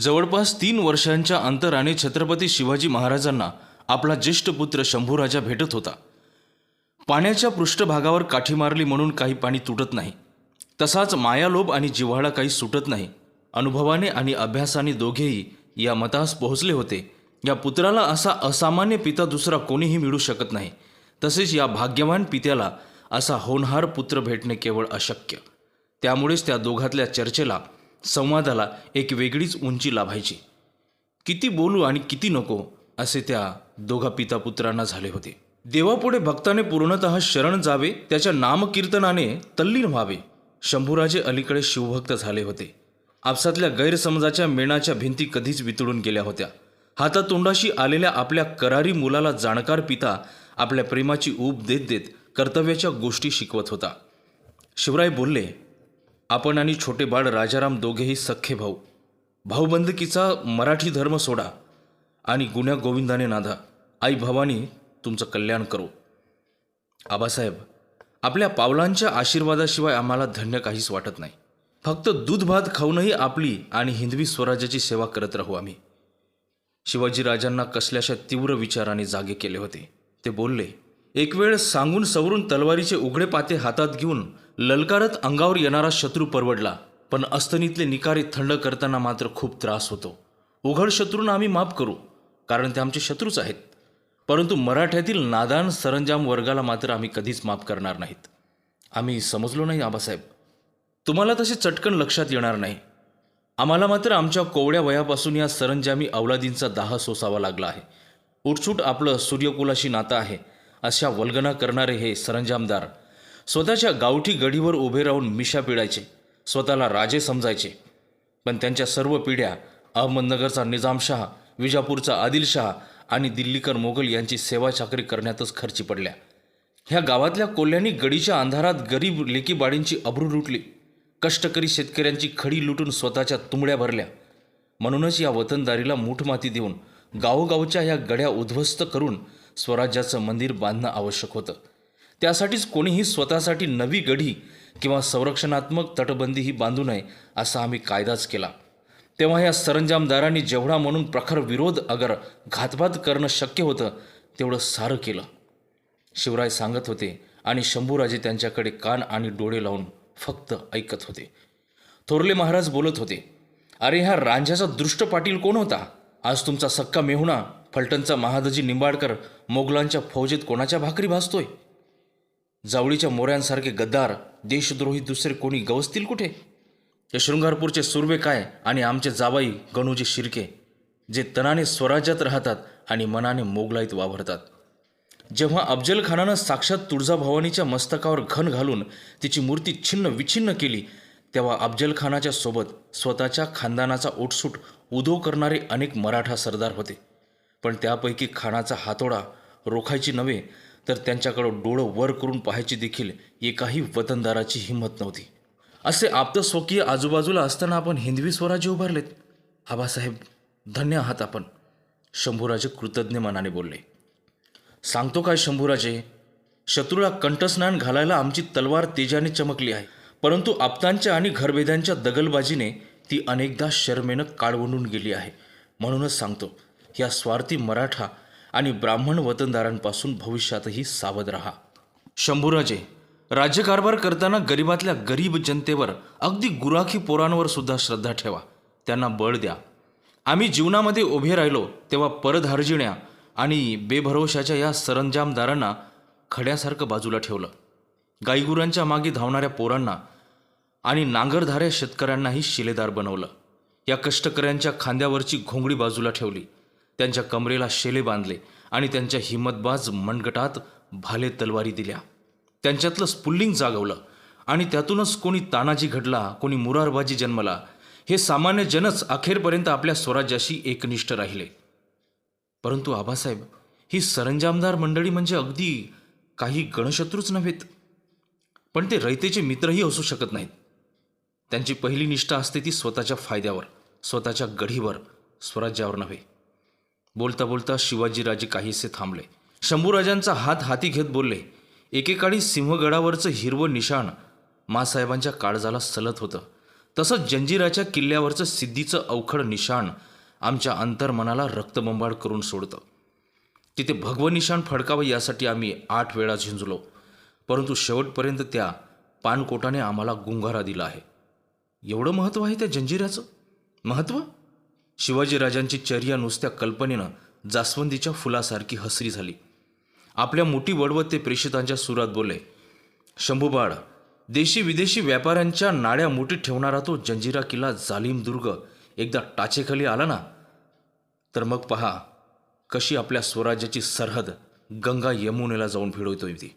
जवळपास तीन वर्षांच्या अंतराने छत्रपती शिवाजी महाराजांना आपला ज्येष्ठ पुत्र शंभूराजा भेटत होता. पाण्याच्या पृष्ठभागावर काठी मारली म्हणून काही पाणी तुटत नाही. तसाच मायालोभ आणि जिव्हाळा काही सुटत नाही. अनुभवाने आणि अभ्यासाने दोघेही या मतास पोहोचले होते. या पुत्राला असा असामान्य पिता दुसरा कोणीही मिळू शकत नाही. तसेच या भाग्यवान पित्याला असा होणहार पुत्र भेटणे केवळ अशक्य. त्यामुळेच त्या दोघातल्या चर्चेला संवादाला एक वेगळीच उंची लाभायची. किती बोलू आणि किती नको असे त्या दोघा पिता पुत्रांना झाले होते. देवापुढे भक्ताने पूर्णतः शरण जावे त्याच्या नामकीर्तनाने तल्लीन व्हावे शंभूराजे अलीकडे शिवभक्त झाले होते. आपसातल्या गैरसमजाच्या मेणाच्या भिंती कधीच वितळून गेल्या होत्या. हातातोंडाशी आलेल्या आपल्या करारी मुलाला जाणकार पिता आपल्या प्रेमाची ऊब देत देत कर्तव्याच्या गोष्टी शिकवत होता. शिवराय बोलले आपण आणि छोटे बाळ राजाराम दोघेही सख्खे भाऊ. भाऊबंदकीचा मराठी धर्म सोडा आणि गुण्या गोविंदाने नाधा. आई भवानी तुमचं कल्याण करो. आबासाहेब आपल्या पावलांच्या आशीर्वादाशिवाय आम्हाला धन्य काहीच वाटत नाही. फक्त दूध भात खाऊनही आपली आणि हिंदवी स्वराज्याची सेवा करत राहू आम्ही. शिवाजीराजांना कसल्याशा तीव्र विचाराने जागे केले होते ते बोलले एक वेळ सांगून सवरून तलवारीचे उघडे पाते हातात घेऊन ललकारत अंगावर येणारा शत्रू परवडला. पण अस्तनीतले निकारे थंड करताना मात्र खूप त्रास होतो. उघड शत्रूंना आम्ही माफ करू कारण ते आमचे शत्रूच आहेत. परंतु मराठ्यातील नादान सरंजाम वर्गाला मात्र आम्ही कधीच माफ करणार नाहीत. आम्ही समजलो नाही आबासाहेब. तुम्हाला तसे चटकन लक्षात येणार नाही. आम्हाला मात्र आमच्या कोवड्या वयापासून या सरंजामी अवलादींचा दाह सोसावा लागला आहे. उठसूट आपलं सूर्यकुलाशी नातं आहे. अशा वल्गना करणारे हे सरंजामदार स्वतःच्या गावठी गडीवर उभे राहून मिशा पिळायचे स्वतःला राजे समजायचे. पण त्यांच्या सर्व पिढ्या अहमदनगरचा निजामशहा विजापूरचा आदिलशहा आणि दिल्लीकर मोगल यांची सेवा चाकरी करण्यातच खर्ची पडल्या. ह्या गावातल्या कोल्ह्यांनी गडीच्या अंधारात गरीब लेकीबाडींची अब्रू लुटली. कष्टकरी शेतकऱ्यांची खडी लुटून स्वतःच्या तुंबड्या भरल्या. म्हणूनच या वतनदारीला मूठमाती देऊन गावोगावच्या ह्या गड्या उद्ध्वस्त करून स्वराज्याचं मंदिर बांधणं आवश्यक होतं. त्यासाठीच कोणीही स्वतःसाठी नवी गढी किंवा संरक्षणात्मक तटबंदी ही बांधू नये असा आम्ही कायदाच केला. तेव्हा या सरंजामदारांनी जेवढा म्हणून प्रखर विरोध अगर घातपात करणं शक्य होतं तेवढं सारं केलं. शिवराय सांगत होते आणि शंभूराजे त्यांच्याकडे कान आणि डोळे लावून फक्त ऐकत होते. थोरले महाराज बोलत होते अरे ह्या रांझ्याचा दृष्ट पाटील कोण होता? आज तुमचा सक्का मेहुणा फलटणचा महादजी निंबाडकर मोगलांच्या फौजेत कोणाच्या भाकरी भासतोय जावळीच्या मोऱ्यांसारखे गद्दार देशद्रोही दुसरे कोणी गवसतील कुठे? ते शृंगारपूरचे सुर्वे काय आणि आमचे जावाई गणूजी शिर्के जे तणाने स्वराज्यात राहतात आणि मनाने मोगलाईत वावरतात. जेव्हा अफजल खानानं साक्षात तुळजाभवानीच्या मस्तकावर घन घालून तिची मूर्ती छिन्न विछिन्न केली तेव्हा अफजल खानाच्या सोबत स्वतःच्या खानदानाचा ओटसूट उदो करणारे अनेक मराठा सरदार होते. पण त्यापैकी खानाचा हातोडा रोखायची नव्हे तर त्यांच्याकडं डोळं वर करून पाहायची देखील एकाही वतनदाराची हिंमत नव्हती. असे आप्तस्वकीय आजूबाजूला असताना आपण हिंदवी स्वराज्य उभारलेत. आबासाहेब धन्य आहात आपण शंभूराजे कृतज्ञ मनाने बोलले. सांगतो काय शंभूराजे शत्रूला कंठस्नान घालायला आमची तलवार तेजाने चमकली आहे. परंतु आप्तांच्या आणि घरभेद्यांच्या दगलबाजीने ती अनेकदा शर्मेनं काळवंडून गेली आहे. म्हणूनच सांगतो या स्वार्थी मराठा आणि ब्राह्मण वतनदारांपासून भविष्यातही सावध राहा. शंभूराजे राज्यकारभार करताना गरिबातल्या गरीब जनतेवर अगदी गुराखी पोरांवर सुद्धा श्रद्धा ठेवा. त्यांना बळ द्या. आम्ही जीवनामध्ये उभे राहिलो तेव्हा परधार्जिण्या आणि बेभरोशाच्या या सरंजामदारांना खड्यासारखं बाजूला ठेवलं. गाईगुरांच्या मागे धावणाऱ्या पोरांना आणि नांगरधाऱ्या शेतकऱ्यांनाही शिलेदार बनवलं. या कष्टकऱ्यांच्या खांद्यावरची घोंगडी बाजूला ठेवली. त्यांच्या कमरेला शेले बांधले आणि त्यांच्या हिंमतबाज मनगटात भाले तलवारी दिल्या. त्यांच्यातलं स्पुल्लिंग जागवलं आणि त्यातूनच कोणी तानाजी घडला कोणी मुरारबाजी जन्मला. हे सामान्य जनच अखेरपर्यंत आपल्या स्वराज्याशी एकनिष्ठ राहिले. परंतु आबासाहेब ही सरंजामदार मंडळी म्हणजे अगदी काही गणशत्रूच नव्हेत. पण ते रयतेचे मित्रही असू शकत नाहीत. त्यांची पहिली निष्ठा असते ती स्वतःच्या फायद्यावर स्वतःच्या गढीवर स्वराज्यावर नव्हे. बोलता बोलता शिवाजीराजे काहीसे थांबले. शंभूराजांचा हात हाती घेत बोलले एकेकाळी सिंहगडावरचं हिरवं निशाण मासाहेबांच्या काळजाला सलत होतं. तसंच जंजिराच्या किल्ल्यावरचं सिद्धीचं अवखड निशाण आमच्या अंतर्मनाला रक्तबंबाळ करून सोडतं. तिथे भगवं निशाण फडकावं यासाठी आम्ही आठ वेळा झिंजलो परंतु शेवटपर्यंत त्या पानकोटाने आम्हाला गुंगारा दिला आहे. एवढं महत्त्व आहे त्या जंजिराचं? महत्त्व? शिवाजीराजांची चर्या नुसत्या कल्पनेनं जास्वंदीच्या फुलासारखी हसरी झाली. आपल्या मोठी वडवत ते प्रेषितांच्या सुरात बोले शंभूबाळ देशी विदेशी व्यापाऱ्यांच्या नाड्या मोठीत ठेवणारा तो जंजिरा किल्ला जालिम दुर्ग एकदा टाचेखाली आला ना? तर मग पहा कशी आपल्या स्वराज्याची सरहद गंगा यमुनेला जाऊन भिडवतोय ती.